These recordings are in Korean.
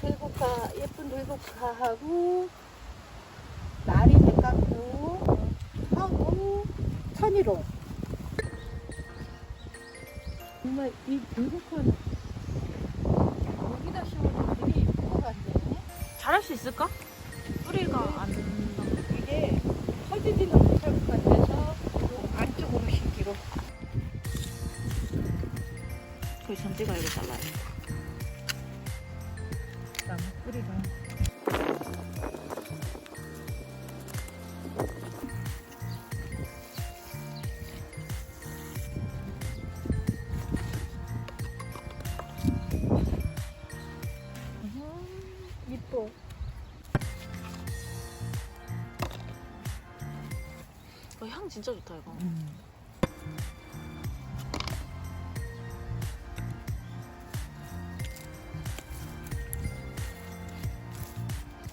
돌국화 예쁜 돌국화하고 나리 백각도 하고 천일홍 정말 이 돌국화는 여기다 심어도 되게 예쁜 것 같네. 잘할 수 있을까? 뿌리가 안 이게 커지지는 못할 것 같아서 요 안쪽으로 심기로. 거의 전지가 이거 잘라야 돼. 향 진짜 좋다 이거.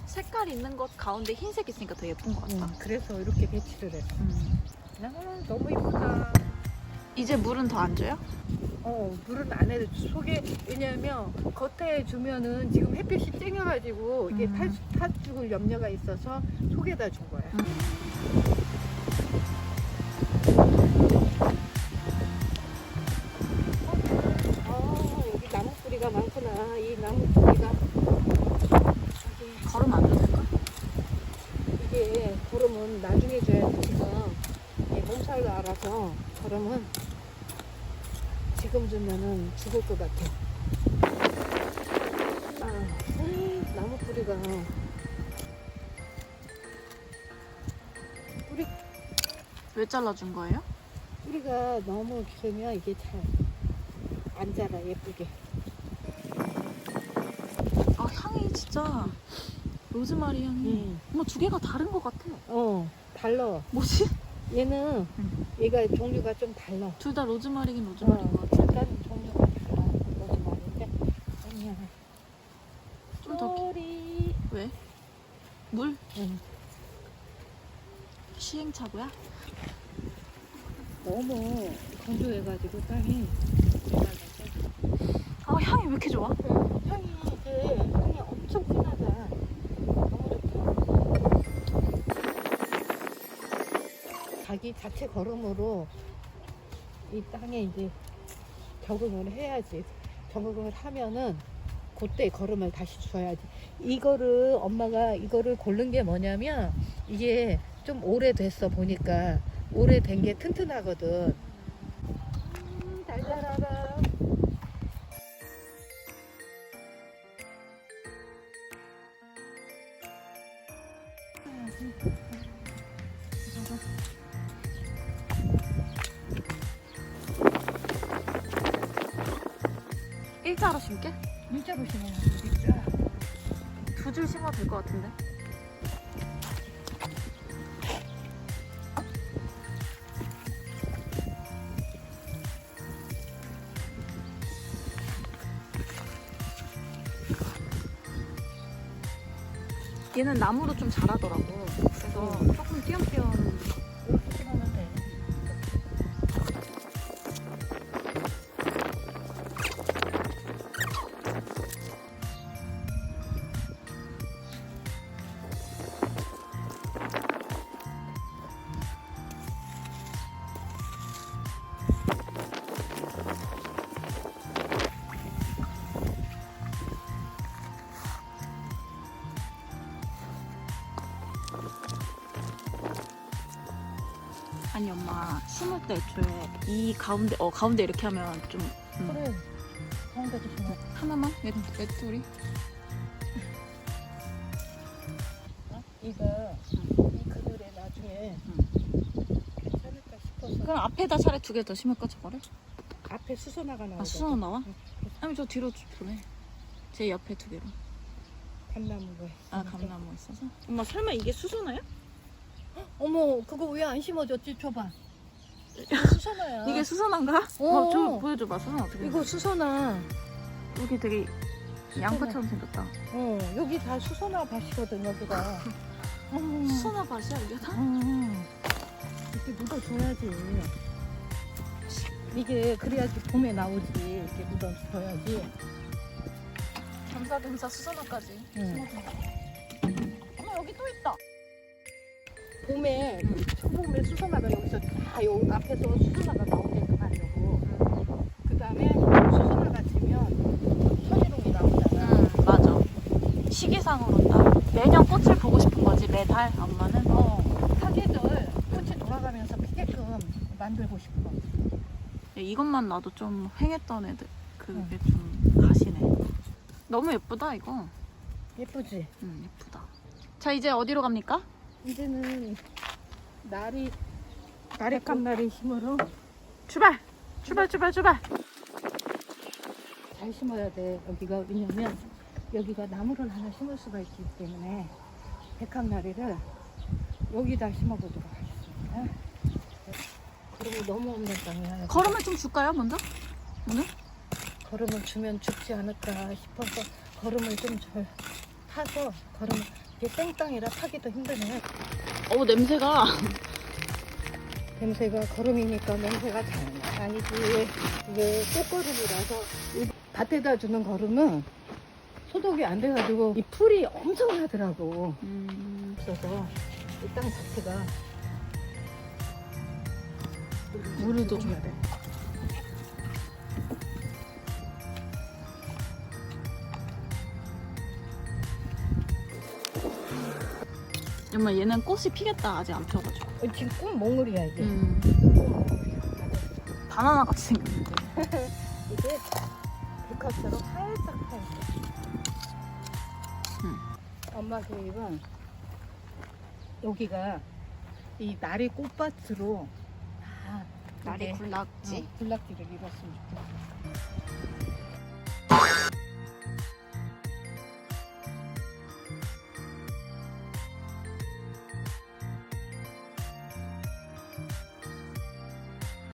색깔 있는 것 가운데 흰색 있으니까 더 예쁜 것 같다. 응, 그래서 이렇게 배치를 했어 음. 야, 너무 이쁘다 이제 물은 더 안 줘요? 어, 물은 안 해도 속에 왜냐면 겉에 주면은 지금 햇빛이 쨍해가지고 이게 음. 탈, 탈 죽을 염려가 있어서 속에다 준 거야. 아, 뿌리가 여기 걸으면 안 될까? 이게 걸으면 나중에 줘야 돼. 지금 이 몸살도 알아서 걸으면 지금 주면은 죽을 것 같아. 아, 음, 나무 뿌리가 뿌리 왜 잘라준 거예요? 뿌리가 너무 길면 이게 잘 안 자라 예쁘게. 아 향이 진짜 로즈마리 향이. 음. 어머 두 개가 다른 것 같아. 어, 달라. 뭐지? 얘는 음. 얘가 종류가 좀 달라. 둘 다 로즈마리긴 로즈마리인 것 어, 같아. 약간 종류가 달라. 말인데. 아니야. 좀 더. 기- 꼬리. 왜? 물? 응. 시행착오야? 너무 건조해가지고 땅이 아 향이 왜 이렇게 좋아? 향이 이게 자기 자체 걸음으로 이 땅에 이제 적응을 해야지. 적응을 하면은 그때 걸음을 다시 줘야지. 이거를 엄마가 이거를 고른 게 뭐냐면 이게 좀 오래됐어 보니까 오래된 게 튼튼하거든. 음, 잘 자라라. 일자로 심게? 일자로 심어야 되겠죠? 두 줄 심어도 될 것 같은데. 얘는 나무로 좀 자라더라고. 그래서 조금 띄엄띄엄 아니 엄마 심을 때 애초에 이 가운데 어 가운데 이렇게 하면 좀 음. 그래. 가운데도 심어. 하나만 얘, 얘 둘이 어? 이거 이 그늘에 나중에 괜찮을까 싶어서 그럼 앞에다 차라리 두 개 더 심을까 저거를? 앞에 수선화가 나오거든. 아 수선 나와? 응. 아니 저 뒤로 주- 보내 제 옆에 두 개로 감나무가. 아 감나무 있어서 엄마 설마 이게 수선화야? 어머 그거 왜 안 심어줬지? 줘봐. 수선화야. 이게 수선화인가? 어. 어, 저 보여줘봐 수선 어떻게 이거 수선화. 여기 되게 양파처럼 생겼다 어 여기 다 수선화 밭이거든 여기가. 어. 수선화 밭이야 이게 다? 음, 이렇게 묻어줘야지. 이게 그래야지 봄에 나오지. 이렇게 묻어줘야지. 참 넘사등사 수선화까지 응. 어머 여기 또 있다. 봄에 초봄에 수선화가 여기서 다요 앞에서 수선화가 나오게끔 하려고 그 다음에 수선화가 지면 천일홍이 나오잖아 응 맞아. 시기상으로 딱 매년 꽃을 보고 싶은 거지 매달 엄마는. 어, 사계절 꽃이 돌아가면서 피게끔 만들고 싶어 야, 이것만 나도 좀 횡했던 애들 그게 좀 가시네. 너무 예쁘다 이거. 예쁘지? 응 예쁘다. 자 이제 어디로 갑니까? 이제는 날이 나래감 날이 힘으로 출발. 출발 출발 출발. 잘 심어야 돼 여기가 왜냐면 여기가 나무를 하나 심을 수가 있기 때문에 백합나리를 여기다 심어보도록 하겠습니다 그리고 너무 없는 땅이 하나 걸음을 좀 줄까요 먼저? 오늘? 걸음을 주면 죽지 않을까 싶어서 걸음을 좀 절 타서 걸음을 이게 땡땅이라 타기도 힘드네 어 냄새가. 냄새가 걸음이니까 냄새가 장난 아니지. 이게 꽃걸음이라서 이 밭에다 주는 걸음은 소독이 안 돼가지고 이 풀이 엄청 나더라고. 음, 없어서 이 땅 자체가 물을 더 줘야 돼. 엄마 얘는 꽃이 피겠다 아직 안 펴가지고. 어, 지금 꽃 몽울이야 이게 음. 바나나 같이 생겼는데. 이게 백합처럼 살짝 살짝 음. 엄마 계획은 여기가 이 나리 꽃밭으로 다 날이 이게 굴락지. 어, 군락지를 입었으면 좋겠어.